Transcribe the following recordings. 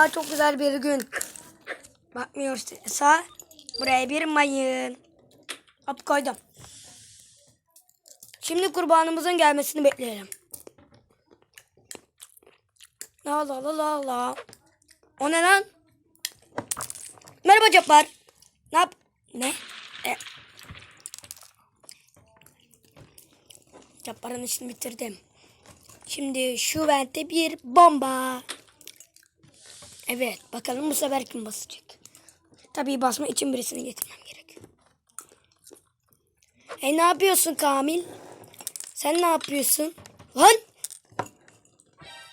Aa çok güzel bir gün. Bakmıyorsa buraya bir mayın. Hop koydum. Şimdi kurbanımızın gelmesini bekleyelim. La la la la la. O ne lan? Merhaba Cabbar. Ne yap? Ne? E. Cabbar'ın işini bitirdim. Şimdi şu vente bir bomba. Evet bakalım bu sefer kim basacak. Tabii basma için birisini getirmem gerekiyor. E ne yapıyorsun Kamil? Sen ne yapıyorsun? Lan!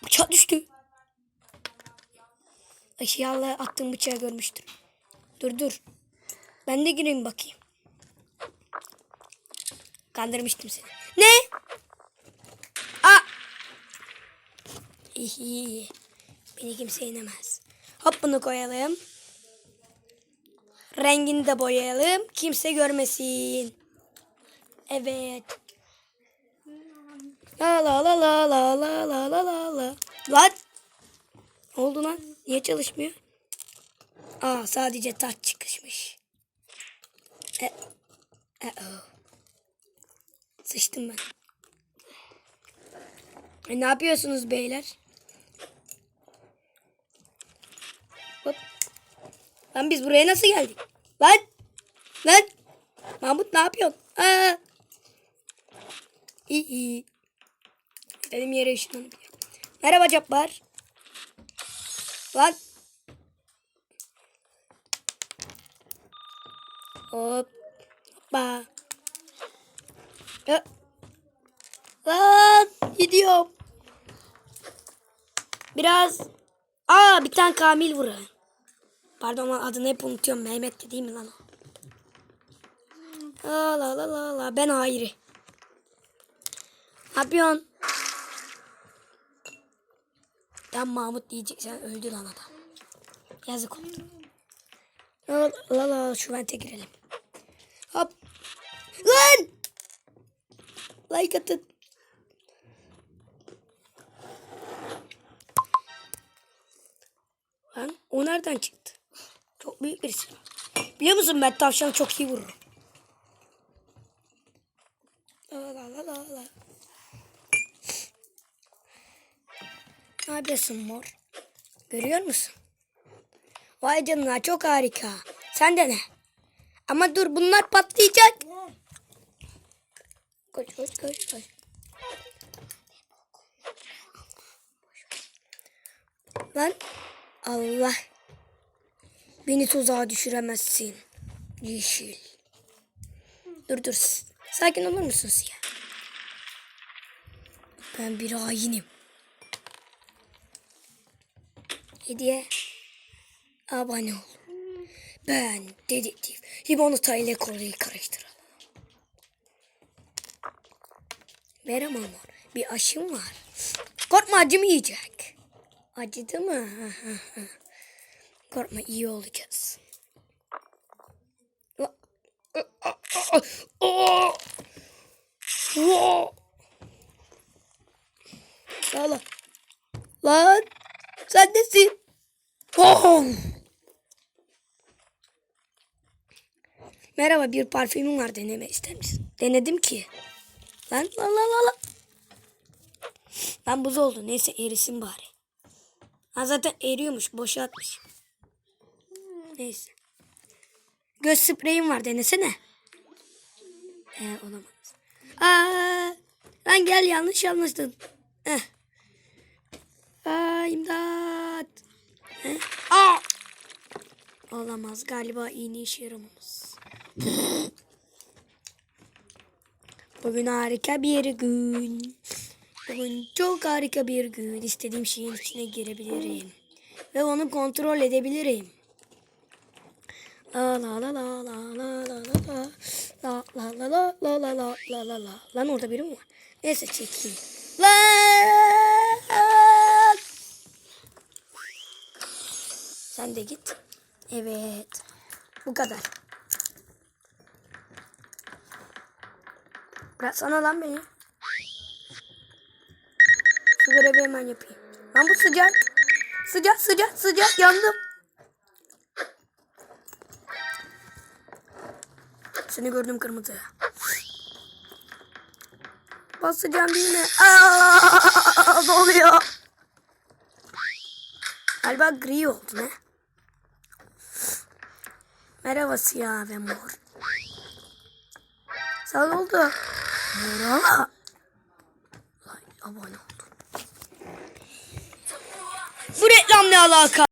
Bıçak düştü. Eşyalı attığım bıçağı görmüştür. Dur dur. Ben de gireyim bakayım. Kandırmıştım seni. Ne? Aa! İyi. Beni kimse inemez. Hop bunu koyalım. Rengini de boyayalım. Kimse görmesin. Evet. La la la la la la la la la la. Lan! Ne oldu lan? Niye çalışmıyor? Aa sadece taç çıkışmış. E, e -oh. Sıçtım ben. E, ne yapıyorsunuz beyler? Lan biz buraya nasıl geldik? Lan! Lan! Mahmut ne yapıyorsun? Aa! İyi iyi. Benim yere ışınlanıp ya. Merhaba Cabbar. Lan. Hop. Hoppa. Ya. Lan gidiyorum. Biraz. Aa bir tane Kamil vura. Pardon lan adını hep unutuyorum. Mehmet de değil mi lan o? La la la la. Ben hayri. Ne yapıyorsun? Tam Mahmut diyeceksen öldü lan adam. Yazık oldu. La la la şu vente girelim. Hop. Lan! Like atın. Lan o nereden çıktı? Çok büyük birisi. Biliyor musun ben tavşanı çok iyi vururum. Ne yapıyorsun mor? Görüyor musun? Vay canına çok harika. Sen de ne? Ama dur bunlar patlayacak. Koş koş koş koş. Lan Allah. Beni tuzağa düşüremezsin. Yeşil. Dur dur. Sakin olur musun siyah? Ben bir hainim. Hediye. Abone ol. Ben dedektif limonata ile kolayı karıştıralım. Merhaba mor. Bir aşım var. Korkma acımayacak. Acıdı mı? Korkma iyi olacağız. Lan lan sen nesin? Oh! Merhaba bir parfümüm var deneme ister misin? Denedim ki. Lan lan lan. lan. Lan buz oldu. Neyse erisin bari. Ha zaten eriyormuş. Boşa atmış. Neyse. Göz spreyim var denesene. Ee, olamaz. Aa, lan gel yanlış anlaştın. Aa, imdat. Eh. Aa. Olamaz galiba iğne işe yaramamız. Bugün harika bir gün. Bugün çok harika bir gün. İstediğim şeyin içine girebilirim. Ve onu kontrol edebilirim. La la la la la la la la la la la la la la la la la la Lan orada biri mi var? Neyse çekeyim. Lan! Sen de git. Evet. Bu kadar. Bıraksana lan beni. Şu görevi hemen yapayım. Lan bu sıcak. Sıcak sıcak sıcak yandım. Seni gördüm kırmızı. Basacağım mi? Aa, ne oluyor? Galiba gri oldu ne? Merhaba siyah ve mor. Sağ oldu. Merhaba. Abone oldum. Bu reklam ne alaka?